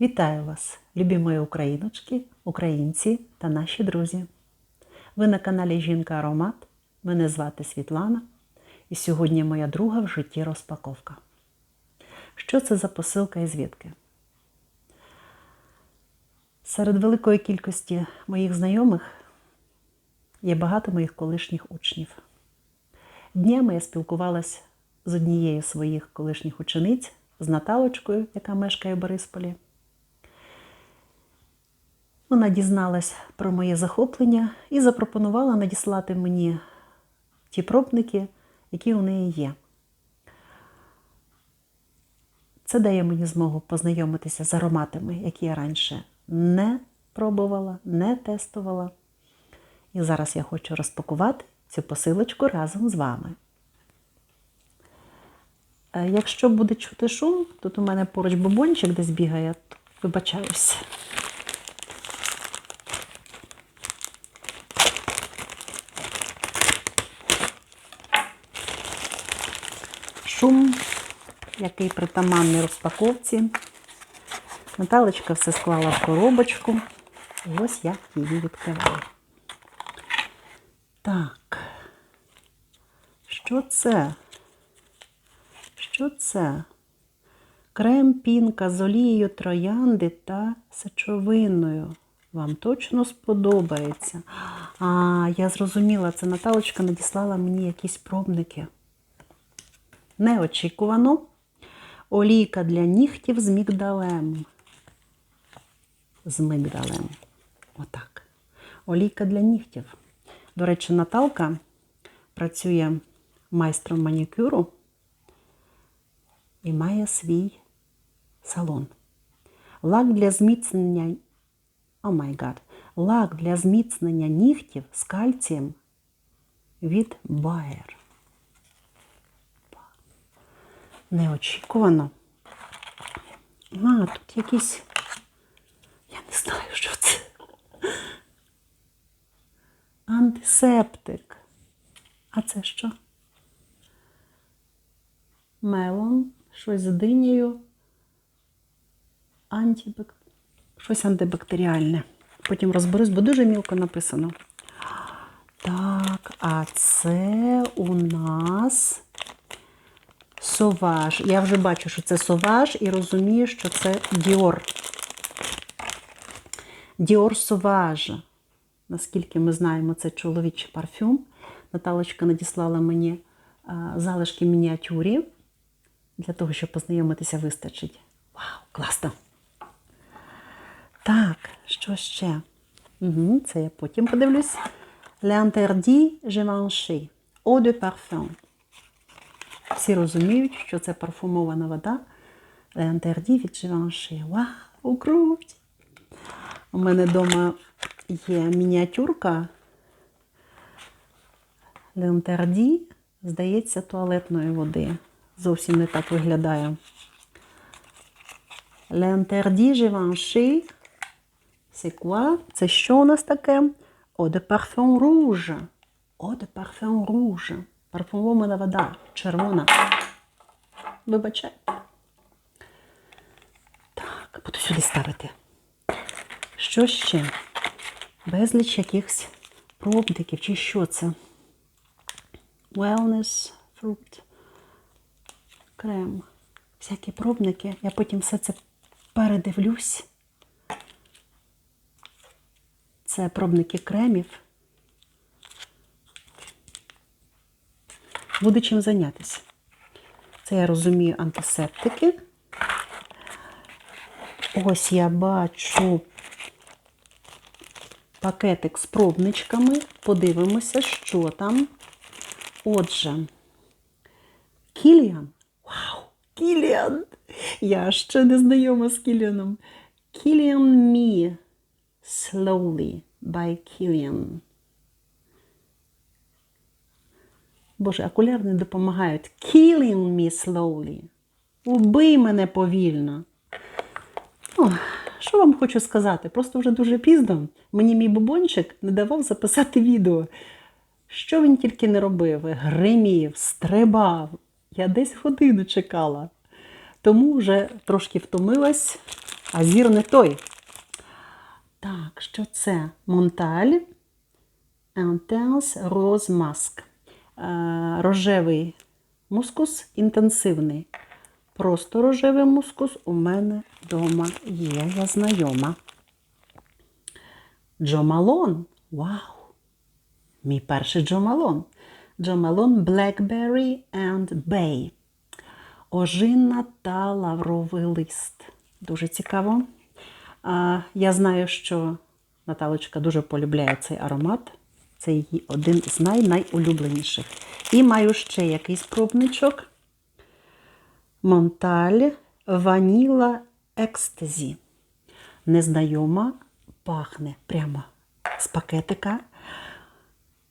Вітаю вас, любі мої україночки, українці та наші друзі. Ви на каналі Жінка Аромат. Мене звати Світлана, і сьогодні моя друга в житті розпаковка. Що це за посилка і звідки? Серед великої кількості моїх знайомих є багато моїх колишніх учнів. Днями я спілкувалась з однією з своїх колишніх учениць, з Наталочкою, яка мешкає в Борисполі. Вона дізналась про моє захоплення і запропонувала надіслати мені ті пробники, які у неї є. Це дає мені змогу познайомитися з ароматами, які я раніше не пробувала, не тестувала. І зараз я хочу розпакувати цю посилочку разом з вами. Е, Якщо буде чути шум, тут у мене поруч бубончик десь бігає, то вибачаюся. Шум, який притаманний розпаковці. Наталочка все склала в коробочку. І ось я її відкриваю. Так. Що це? Що це? Крем пінка з олією троянди та сечовиною. Вам точно сподобається. А, я зрозуміла, це Наталочка надіслала мені якісь пробники. Неочікувано. Олійка для нігтів з мігдалем. З мигдалем. Отак. Олійка для нігтів. До речі, Наталка працює майстром манікюру і має свій салон. Лак для зміцнення. О май гад. Лак для зміцнення нігтів з кальцієм від Bayer. Неочікувано. А, тут якісь. Я не знаю, що це. Антисептик. А це що? Мелон, щось з динею. Антибак... Щось антибактеріальне. Потім розберусь, бо дуже мілко написано. Так, а це у нас соваж. Я вже бачу, що це соваж і розумію, що це Діор. Діор Соваж. Наскільки ми знаємо, це чоловічий парфюм. Наталочка надіслала мені залишки мініатюрі. Для того, щоб познайомитися, вистачить. Вау, класно! Так, що ще? Угу, це я потім подивлюсь. L'interdit Givenchy. Eau de parfum. Всі розуміють, що це парфумована вода. L'interdit від Givenchy. Вау, круто! У мене вдома є мініатюрка L'interdit, здається, туалетної води. Зовсім не так виглядає. L'interdit Givenchy. C'est quoi? Це що у нас таке? Eau de parfum rouge. Eau de parfum rouge. Парфумована вода. Червона. Вибачай. Так, буду сюди ставити. Що ще? Безліч якихось пробників, чи що це? Wellness, fruit, крем. Всякі пробники. Я потім все це передивлюсь. Це пробники кремів. Буде чим зайнятися. Це я розумію антисептики. Ось я бачу пакетик з пробничками. Подивимося, що там. Отже, Кіліан. Вау! Кіліан! Я ще не знайома з Кіліаном. Кіліан Me Slowly by Kilian. Боже, окуляри не допомагають. Killing me slowly. Убий мене повільно. О, що вам хочу сказати? Просто вже дуже пізно. Мені мій бубончик не давав записати відео. Що він тільки не робив? Гримів, стрибав. Я десь годину чекала. Тому вже трошки втомилась А зір не той. Так, що це? Монталь. Intense Rose Mask. Е, Рожевий мускус інтенсивний. Просто рожевий мускус у мене вдома є, я знайома. Джо Малон. Вау! Мій перший Джо Малон. Джо Малон Blackberry and Bay. Ожина та лавровий лист. Дуже цікаво. Я знаю, що Наталочка дуже полюбляє цей аромат. Це її один з най-найулюбленіших. І маю ще якийсь пробничок. Монталь Ваніла Екстазі. Незнайома пахне прямо з пакетика.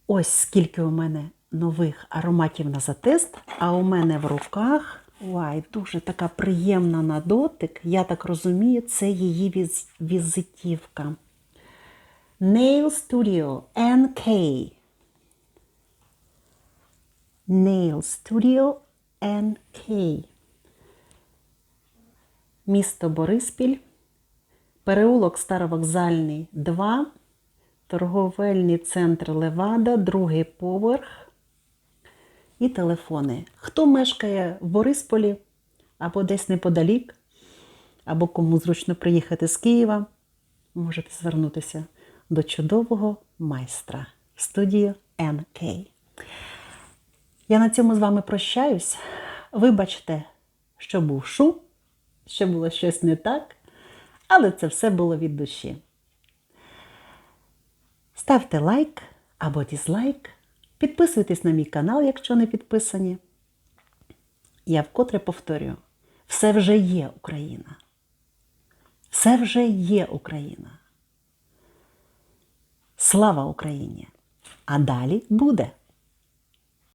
Ось скільки у мене нових ароматів на затест, а у мене в руках Вай, дуже така приємна на дотик. Я так розумію, це її віз- візитівка. Nail Studio NK. Nail Studio NK. Місто Бориспіль. Переулок Старовокзальний 2. Торговельний центр Левада, другий поверх і телефони. Хто мешкає в Борисполі або десь неподалік, або кому зручно приїхати з Києва, можете звернутися до чудового майстра в студію НК. Я на цьому з вами прощаюсь. Вибачте, що був шум, що було щось не так, але це все було від душі. Ставте лайк або дізлайк. Підписуйтесь на мій канал, якщо не підписані. Я вкотре повторюю: все вже є Україна. Все вже є Україна. Слава Україні! А далі буде!